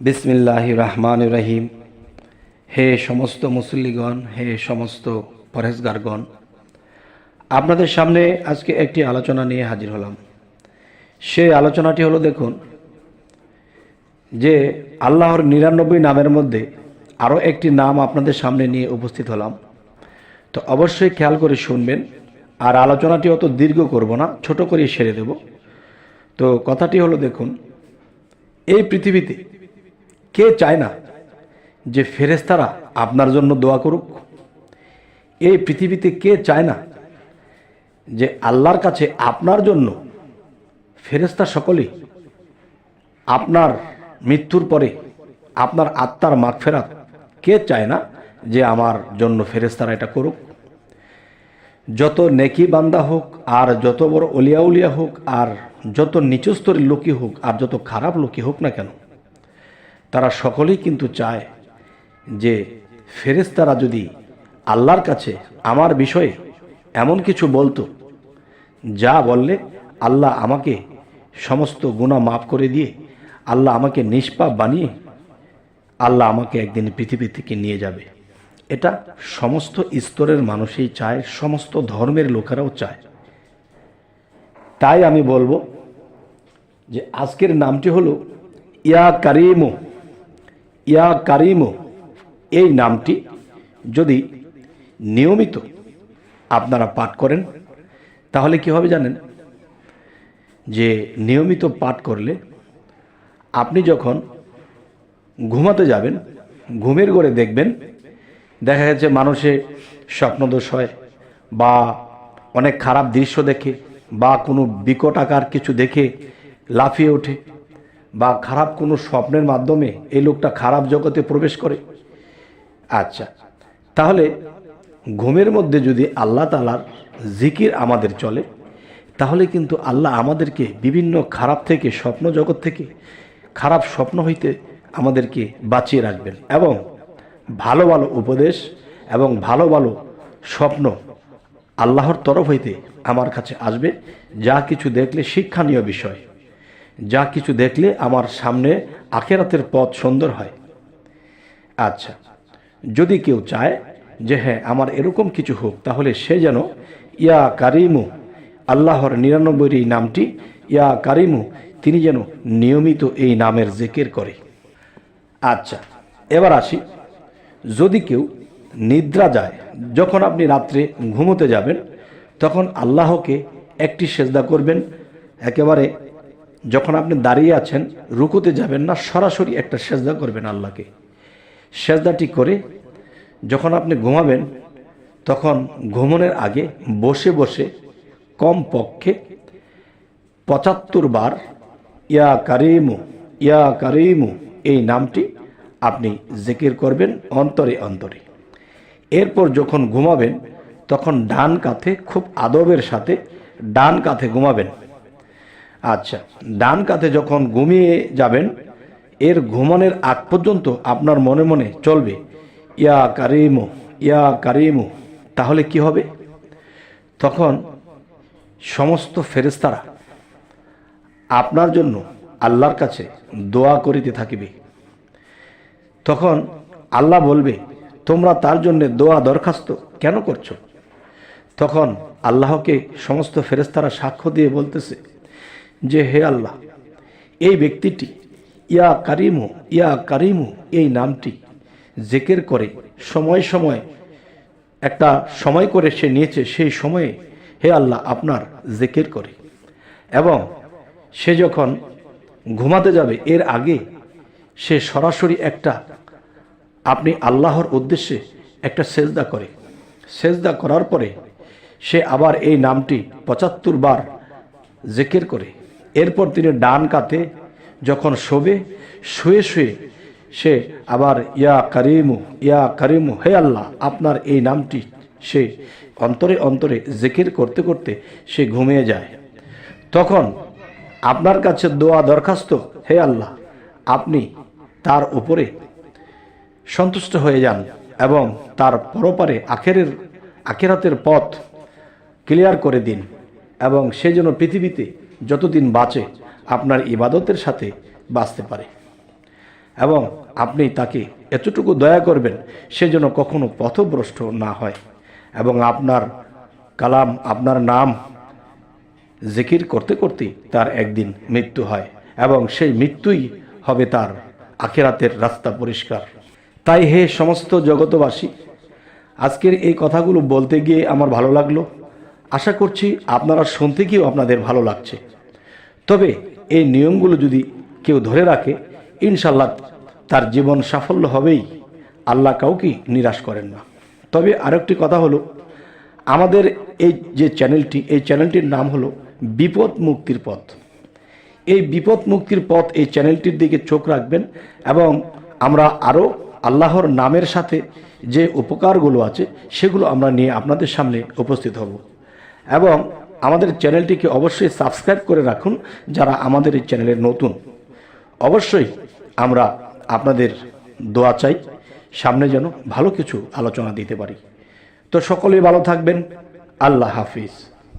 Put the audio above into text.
বিসমিল্লাহ রহমান রহিম। হে সমস্ত মুসল্লিগণ, হে সমস্ত পরহেজগারগণ, আপনাদের সামনে আজকে একটি আলোচনা নিয়ে হাজির হলাম। সেই আলোচনাটি হলো, দেখুন, যে আল্লাহর নিরানব্বই নামের মধ্যে আরও একটি নাম আপনাদের সামনে নিয়ে উপস্থিত হলাম। তো অবশ্যই খেয়াল করে শুনবেন, আর আলোচনাটি অত দীর্ঘ করব না, ছোট করে সেরে দেব। তো কথাটি হলো, দেখুন, এই পৃথিবীতে কে চায় না যে ফেরেস্তারা আপনার জন্য দোয়া করুক? এই পৃথিবীতে কে চায় না যে আল্লাহর কাছে আপনার জন্য ফেরেস্তা সকলেই আপনার মৃত্যুর পরে আপনার আত্মার মাগফেরাত কে চায় না যে আমার জন্য ফেরেস্তারা এটা করুক? যত নেকি বান্দা হোক, আর যত বড় অলিয়া উলিয়া হোক, আর যত নিচু স্তরের লোকই হোক, আর যত খারাপ লোকই হোক না কেন? তারা সকলেই কিন্তু চায় যে ফেরেস্তারা যদি আল্লাহর কাছে আমার বিষয়ে এমন কিছু বলতো, যা বললে আল্লাহ আমাকে সমস্ত গুণা মাফ করে দিয়ে, আল্লাহ আমাকে নিষ্পাপ বানিয়ে, আল্লাহ আমাকে একদিন পৃথিবী থেকে নিয়ে যাবে। এটা সমস্ত স্তরের মানুষই চায়, সমস্ত ধর্মের লোকেরাও চায়। তাই আমি বলব যে আজকের নামটি হলো, ইয়া কারিমো ইয়া কারিমো, এই নামটি যদি নিয়মিত আপনারা পাঠ করেন, তাহলে কি হবে জানেন? যে নিয়মিত পাঠ করলে আপনি যখন ঘুমাতে যাবেন, ঘুমের ঘরে দেখবেন, দেখা যাচ্ছে মানুষে স্বপ্নদোষ হয় বা অনেক খারাপ দৃশ্য দেখে বা কোনো বিকট আকার কিছু দেখে লাফিয়ে ওঠে। বা খারাপ কোনো স্বপ্নের মাধ্যমে এই লোকটা খারাপ জগতে প্রবেশ করে? আচ্ছা তাহলে ঘুমের মধ্যে যদি আল্লাহ তালার জিকির আমাদের চলে, তাহলে কিন্তু আল্লাহ আমাদেরকে বিভিন্ন খারাপ থেকে, স্বপ্ন জগৎ থেকে খারাপ স্বপ্ন হইতে আমাদেরকে বাঁচিয়ে রাখবেন এবং ভালো ভালো উপদেশ এবং ভালো ভালো স্বপ্ন আল্লাহর তরফ হইতে আমার কাছে আসবে। যা কিছু দেখলে শিক্ষণীয় বিষয়। যা কিছু দেখলে আমার সামনে আখেরাতের পথ সুন্দর হয়। আচ্ছা যদি কেউ চায় যে হ্যাঁ আমার এরকম কিছু হোক, তাহলে সে যেন ইয়া কারিমু, আল্লাহর নিরানব্বই এই নামটি, ইয়া কারিমু, তিনি যেন নিয়মিত এই নামের জেকের করে। আচ্ছা এবার আসি। যদি কেউ নিদ্রা যায়, যখন আপনি রাত্রে ঘুমোতে যাবেন, তখন আল্লাহকে একটি সেজদা করবেন। একেবারে যখন আপনি দাঁড়িয়ে আছেন, রুকুতে যাবেন না, সরাসরি একটা সেজদা করবেন আল্লাহকে। সেজদাটি করে যখন আপনি ঘুমাবেন, তখন ঘুমনের আগে বসে বসে কম পক্ষে পঁচাত্তর বার ইয়া কারিমু ইয়া কারিমু, এই নামটি আপনি জিকির করবেন অন্তরে অন্তরে। এরপর যখন ঘুমাবেন, তখন ডান কাঁধে খুব আদবের সাথে ডান কাঁধে ঘুমাবেন। আচ্ছা ডান কাঁধে যখন ঘুমিয়ে যাবেন, এর ঘুমানোর আগ পর্যন্ত আপনার মনে মনে চলবে, ইয়া কারিমু ইয়া কারিমু, তাহলে কি হবে? তখন সমস্ত ফেরেস্তারা আপনার জন্য আল্লাহর কাছে দোয়া করিতে থাকিবে। তখন আল্লাহ বলবে, তোমরা তার জন্য দোয়া দরখাস্ত কেন করছ? তখন আল্লাহকে সমস্ত ফেরেস্তারা সাক্ষ্য দিয়ে বলতেছে যে হে আল্লাহ, এই ব্যক্তিটি, ইয়া কারিমু ইয়া কারিমু, এই নামটি জেকের করে সময় সময় একটা সময় করে সে নিয়েছে, সেই সময়ে হে আল্লাহ আপনার জেকের করে। এবং সে যখন ঘুমাতে যাবে, এর আগে সে সরাসরি একটা, আপনি আল্লাহর উদ্দেশ্যে একটা সেজদা করে। সেজদা করার পরে সে আবার এই নামটি পঁচাত্তর বার জেকের করে। এরপর তিনি ডান কাতে যখন শোবে, শুয়ে শুয়ে সে আবার, ইয়া কারিমু ইয়া কারিমু, হে আল্লাহ, আপনার এই নামটি সে অন্তরে অন্তরে জেকির করতে করতে সে ঘুমিয়ে যায়। তখন আপনার কাছে দোয়া দরখাস্ত, হে আল্লাহ, আপনি তার উপরে সন্তুষ্ট হয়ে যান এবং তার পরপারে আখেরের, আখেরাতের পথ ক্লিয়ার করে দিন এবং সে যেন পৃথিবীতে যতদিন বাঁচে, আপনার ইবাদতের সাথে বাঁচতে পারে। এবং আপনি তাকে এতটুকু দয়া করবেন, সে যেন কখনো পথভ্রষ্ট না হয়। এবং আপনার কালাম, আপনার নাম জিকির করতে করতে তার একদিন মৃত্যু হয় এবং সেই মৃত্যুই হবে তার আখেরাতের রাস্তা পরিষ্কার। তাই হে সমস্ত জগতবাসী আজকের এই কথাগুলো বলতে গিয়ে আমার ভালো লাগল। আশা করছি আপনারা শুনতে গিয়েও আপনাদের ভালো লাগছে। তবে এই নিয়মগুলো যদি কেউ ধরে রাখে ইনশাল্লাহ তার জীবন সাফল্য হবেই। আল্লাহ কাউকে নিরাশ করেন না। তবে আরেকটি কথা হলো, আমাদের এই যে চ্যানেলটি, এই চ্যানেলটির নাম হলো বিপদ মুক্তির পথ। এই বিপদ মুক্তির পথ এই চ্যানেলটির দিকে চোখ রাখবেন এবং আমরা আরও আল্লাহর নামের সাথে যে উপকারগুলো আছে, সেগুলো আমরা নিয়ে আপনাদের সামনে উপস্থিত হব। এবং আমাদের চ্যানেলটিকে অবশ্যই সাবস্ক্রাইব করে রাখুন যারা আমাদের এই চ্যানেলের নতুন। অবশ্যই আমরা আপনাদের দোয়া চাই, সামনে যেন ভালো কিছু আলোচনা দিতে পারি। তো সকলেই ভালো থাকবেন। আল্লাহ হাফিজ।